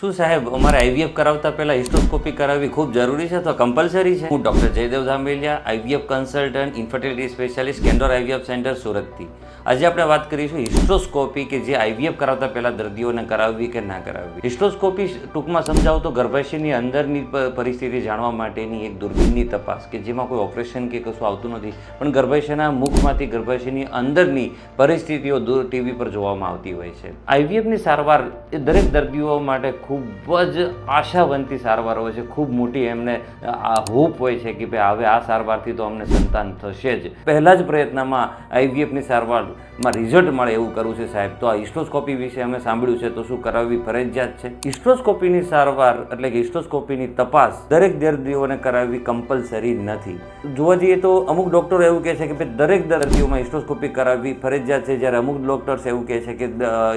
શું સાહેબ, અમારે આઈવીએફ કરાવતા પહેલા હિસ્ટોસ્કોપી કરાવવી ખૂબ જરૂરી છે અથવા કમ્પલસરી છે? હું doctor Jaydev Dhameliya IVF consultant infertility specialist Candor IVF centre સુરતથી. આજે આપણે વાત કરીશું હિસ્ટોસ્કોપી કે જે આઈવીએફ કરાવતા પહેલા દર્દીઓને કરાવવી કે ના કરાવવી. હિસ્ટોસ્કોપી ટૂંકમાં સમજાવું તો ગર્ભાશયની અંદરની પરિસ્થિતિ જાણવા માટેની એક દૂરબીનની તપાસ કે જેમાં કોઈ ઓપરેશન કે કશું આવતું નથી. પણ ગર્ભાશયના મુખમાંથી ગર્ભાશયની અંદરની પરિસ્થિતિઓ દૂર ટીવી પર જોવામાં આવતી હોય છે. આઈવીએફની સારવાર એ દરેક દર્દીઓ માટે ખૂબ જ આશાવંતી સારવાર હોય છે. ખૂબ મોટી એમને આ હોપ હોય છે કે ભાઈ હવે આ સારવારથી તો અમને સંતાન થશે જ. પહેલા જ પ્રયત્નમાં આઈવીએફની સારવારમાં રિઝલ્ટ મળે એવું કરવું છે સાહેબ. તો આ ઇસ્ટ્રોસ્કોપી વિશે અમે સાંભળ્યું છે, તો શું કરાવવી ફરજિયાત છે? ઇસ્ટ્રોસ્કોપીની સારવાર એટલે કે ઇસ્ટ્રોસ્કોપીની તપાસ દરેક દર્દીઓને કરાવવી કમ્પલસરી નથી. જોવા જઈએ તો અમુક ડૉક્ટરો એવું કહે છે કે ભાઈ દરેક દર્દીઓમાં ઇસ્ટ્રોસ્કોપી કરાવવી ફરજિયાત છે, જ્યારે અમુક ડૉક્ટર્સ એવું કહે છે કે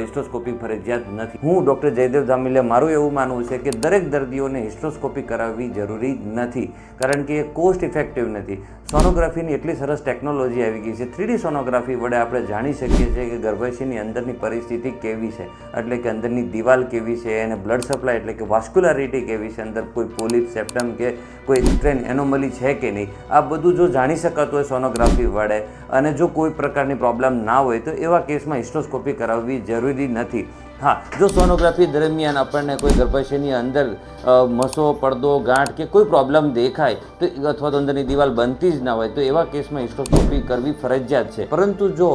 ઇસ્ટ્રોસ્કોપી ફરજિયાત નથી. હું ડૉક્ટર જયદેવ ધામિલિયા મારું એવું માનવું છે કે દરેક દર્દીઓને હિસ્ટ્રોસ્કોપી કરાવવી જરૂરી નથી, કારણ કે એ કોસ્ટ ઇફેક્ટિવ નથી. સોનોગ્રાફીની એટલી સરસ ટેકનોલોજી આવી ગઈ છે. થ્રીડી સોનોગ્રાફી વડે આપણે જાણી શકીએ છીએ કે ગર્ભાશયની અંદરની પરિસ્થિતિ કેવી છે, એટલે કે અંદરની દિવાલ કેવી છે, એને બ્લડ સપ્લાય એટલે કે વાસ્ક્યુલારિટી કેવી છે, અંદર કોઈ પોલિપ, સેપ્ટમ કે કોઈ સ્ટ્રેન, એનોમલી છે કે નહીં. આ બધું જો જાણી શકાતું હોય સોનોગ્રાફી વડે, અને જો કોઈ પ્રકારની પ્રોબ્લેમ ના હોય, તો એવા કેસમાં હિસ્ટ્રોસ્કોપી કરાવવી જરૂરી નથી. હા જો સોનોગ્રાફી દરમિયાન આપણને કોઈ ગર્ભાશયની અંદર મસો, પડદો, ગાંઠ કે કોઈ પ્રોબ્લેમ દેખાય તો અથવા તો અંદરની દિવાલ બનતી જ ના હોય તો એવા કેસમાં હિસ્ટોસ્કોપી કરવી ફરજિયાત છે. પરંતુ જો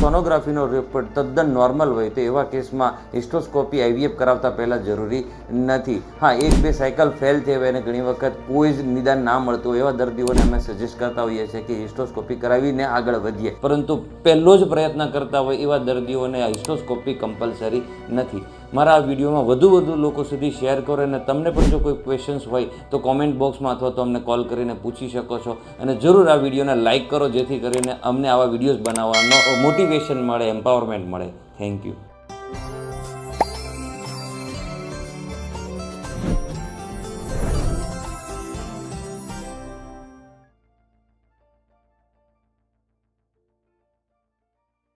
સોનોગ્રાફીનો રિપોર્ટ તદ્દન નોર્મલ હોય તો એવા કેસમાં હિસ્ટોસ્કોપી આઈવીએફ કરાવતા પહેલાં જરૂરી નથી. હા, એક, બે સાયકલ ફેલ થઈ હોય અને ઘણી વખત કોઈ જ નિદાન ના મળતું એવા દર્દીઓને અમે સજેસ્ટ કરતા હોઈએ છીએ કે હિસ્ટોસ્કોપી કરાવીને આગળ વધીએ. પરંતુ પહેલો જ પ્રયત્ન કરતા હોય એવા દર્દીઓને હિસ્ટોસ્કોપી કમ્પલસરી નથી. મારા આ વિડીયોમાં વધુ વધુ લોકો સુધી શેર કરો અને તમને પણ જો કોઈ ક્વેશ્ચન્સ હોય તો કોમેન્ટ બોક્સમાં અથવા તો અમને કોલ કરીને પૂછી શકો છો. અને જરૂર આ વિડીયોને લાઇક કરો, જેથી કરીને અમને આવા વિડીયોઝ બનાવવાનો મોટિવેશન મળે એમ્પાવરમેન્ટ મળે. Thank you